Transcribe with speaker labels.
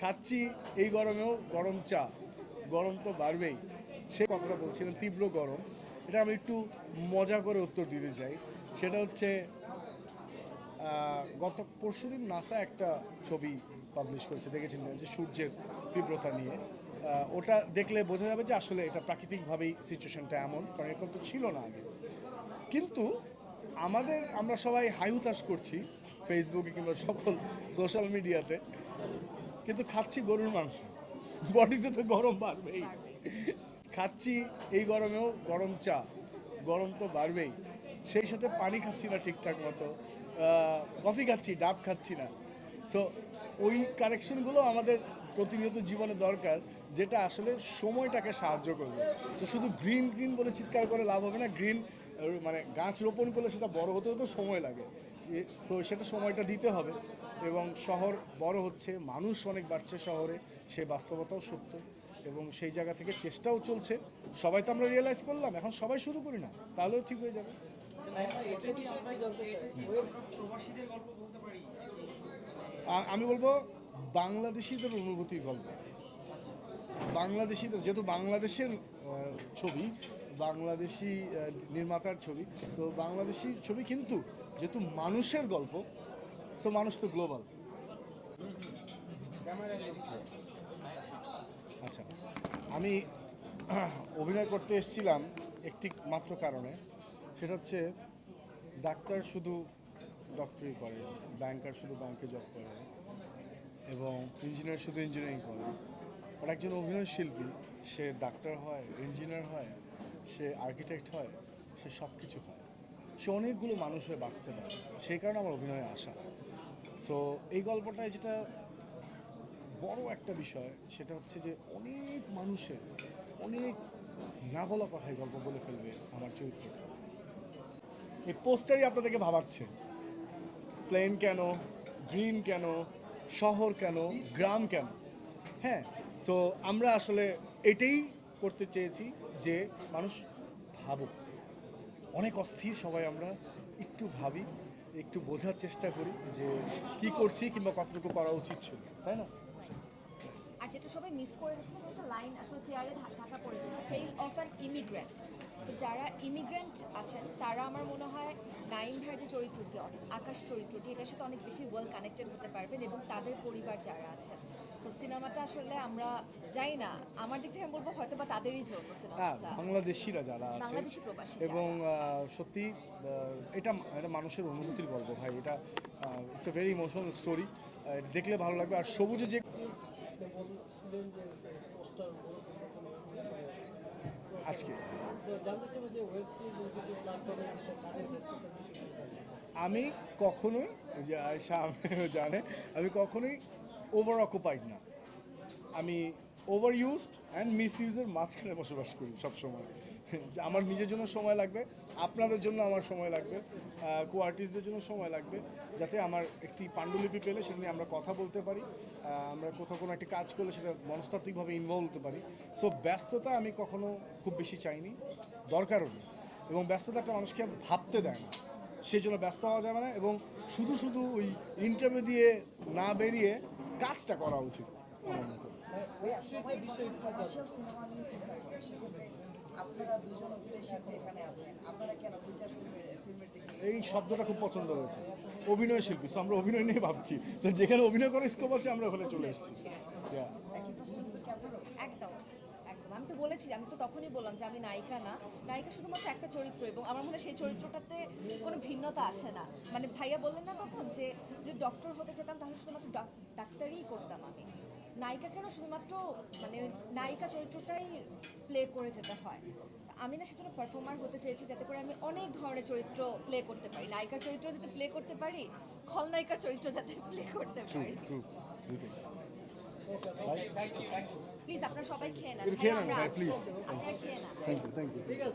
Speaker 1: খাচ্ছি, এই গরমেও গরম চা, গরম তো বাড়বেই। সে কথাটা বলছিলেন, তীব্র গরম। এটা আমি একটু মজা করে উত্তর দিতে চাই। সেটা হচ্ছে গত পরশুদিন নাসা একটা ছবি পাবলিশ করেছে, দেখেছেন যে সূর্যের তীব্রতা নিয়ে। ওটা দেখলে বোঝা যাবে যে আসলে এটা প্রাকৃতিকভাবেই সিচুয়েশনটা এমন, কারণ এরকম তো ছিল না আগে। কিন্তু আমাদের, আমরা সবাই হাইহুতাশ করছি ফেসবুকে কিংবা সকল সোশ্যাল মিডিয়াতে কিন্তু খাচ্ছি গরুর মাংস। বডিতে তো গরম বাড়বেই। খাচ্ছি এই গরমেও গরম চা, গরম তো বাড়বেই। সেই সাথে পানি খাচ্ছি না ঠিকঠাক মতো কফি খাচ্ছি, ডাব খাচ্ছি না। সো ওই কারেকশনগুলো আমাদের প্রতিনিয়ত জীবনে দরকার, যেটা আসলে সময়টাকে সাহায্য করবে। তো শুধু গ্রিন গ্রিন বলে চিৎকার করে লাভ হবে না গ্রিন মানে গাছ রোপণ করলে সেটা বড় হতে হতে সময় লাগে। সো সেটা সময়টা দিতে হবে এবং শহর বড় হচ্ছে, মানুষ অনেক বাড়ছে শহরে সেই বাস্তবতাও সত্য এবং সেই জায়গা থেকে চেষ্টাও চলছে। সবাই তো আমরা রিয়েলাইজ করলাম, এখন সবাই শুরু করি না, তাহলেও ঠিক হয়ে যাবে। আমি বলব বাংলাদেশিদের অনুভূতির গল্প। বাংলাদেশিদের যেহেতু বাংলাদেশের ছবি, বাংলাদেশি নির্মাতার ছবি, তো বাংলাদেশি ছবি কিন্তু যেহেতু মানুষের গল্প সো মানুষ তো গ্লোবাল আচ্ছা আমি অভিনয় করতে এসেছিলাম একটি মাত্র কারণে, সেটা হচ্ছে ডাক্তার শুধু ডক্টরি করে ব্যাংকার শুধু ব্যাংকে জব করে, এবং ইঞ্জিনিয়ার শুধু ইঞ্জিনিয়ারিং করে। আর একজন অভিনয় শিল্পী সে ডাক্তার হয় ইঞ্জিনিয়ার হয়, সে আর্কিটেক্ট হয়, সে সব কিছু হয়। সে অনেকগুলো মানুষ হয়ে বাঁচতে পারে, সেই কারণে আমার অভিনয়ে আসা সো এই গল্পটায় যেটা বড় একটা বিষয়, সেটা হচ্ছে যে অনেক মানুষের অনেক না বলা কথাই গল্প বলে ফেলবে আমার চরিত্রটা। এই পোস্টারই আপনাদেরকে ভাবাচ্ছে। প্লেন কেন? গ্রিন কেন? শহর কেন? গ্রাম কেন? হ্যাঁ সো আমরা আসলে এটাই করতে চেয়েছি যে মানুষ ভাবুক। অনেক অস্থির সবাই আমরা একটু ভাবি, একটু বোঝার চেষ্টা করি যে কি করছি কিংবা কতটুকু করা উচিত ছিল, তাই না?
Speaker 2: আর যেটা সবাই মিস করে গেছে লাইন আসলে চেয়ারে ঢাকা পড়ে গেছে। টেল অফ অ্যান ইমিগ্রেন্ট তো যারা ইমিগ্রেন্ট আছেন তারা আমার মনে হয় নাইম ভাইয়ের যে চরিত্রটি অর্থাৎ আকাশ চরিত্রটি এটার সাথে অনেক বেশি ওয়েল কানেক্টেড হতে পারবেন এবং তাদের পরিবার যারা আছেন। তো সিনেমাটা আসলে আমরা যাই না আমার দিক থেকে আমি বলব হয়তো বা তাদেরই জন্য
Speaker 1: হ্যাঁ
Speaker 2: সিনেমাটা
Speaker 1: বাংলাদেশিরা যারা আছে
Speaker 2: বাংলাদেশি প্রবাসী
Speaker 1: এবং সত্যি এটা এটা মানুষের অনুভূতির গল্প ভাই এটা it's a very emotional story দেখলে ভালো লাগবে। আর সবুজে যে
Speaker 3: বলছিলেন যে চাই
Speaker 1: আমি কখনোই জানে আমি কখনোই ওভার অকুপাইড না। আমি ওভার ইউজড অ্যান্ড মিস ইউজের মাঝখানে বসবাস করি সবসময়। যে আমার নিজের জন্য সময় লাগবে, আপনাদের জন্য আমার সময় লাগবে কো আর্টিস্টদের জন্য সময় লাগবে, যাতে আমার একটি পাণ্ডুলিপি পেলে সেটা নিয়ে আমরা কথা বলতে পারি আমরা কোথাও কোনো একটি কাজ করলে সেটা মনস্তাত্ত্বিকভাবে ইনভলভ হতে পারি। সো ব্যস্ততা আমি কখনো খুব বেশি চাইনি, দরকারও নেই। এবং ব্যস্ততা একটা মানুষকে ভাবতে দেয় না। সেই জন্য ব্যস্ত হওয়া যাবে না এবং শুধু শুধু ওই ইন্টারভিউ দিয়ে না বেরিয়ে কাজটা করা উচিত। আমার মতো। এই শব্দটা খুব পছন্দ হয়েছে। অভিনয় শিল্পী আমরা অভিনয় নিয়ে ভাবছি। যেখানে অভিনয় করার স্কোপ আছে আমরা ওখানে চলে এসেছি।
Speaker 2: একদম একদম। আমি তো বলেছি আমি তো তখনই বললাম যে আমি নায়িকা না। নায়িকা শুধুমাত্র একটা চরিত্র এবং আমার মনে হয় সেই চরিত্রটাতে কোনো ভিন্নতা আসে না। মানে ভাইয়া বললেন না তখন যে যদি ডক্টর হতে চেতাম তাহলে শুধুমাত্র ডাক- ডাক্তারিই করতাম আমি। নায়িকা কেন শুধুমাত্র মানে নায়িকা চরিত্রটাই প্লে করে যেতে হয়? আমি না সেজন্য পারফর্মার হতে চেয়েছি যাতে করে আমি অনেক ধরনের চরিত্র প্লে করতে পারি। নায়িকার চরিত্র যাতে প্লে করতে পারি খলনায়িকার চরিত্র যাতে প্লে করতে পারি। প্লিজ আপনারা সবাই খেয়ে নেন। আমরা
Speaker 1: please.
Speaker 2: আপনারা খেয়ে নেন।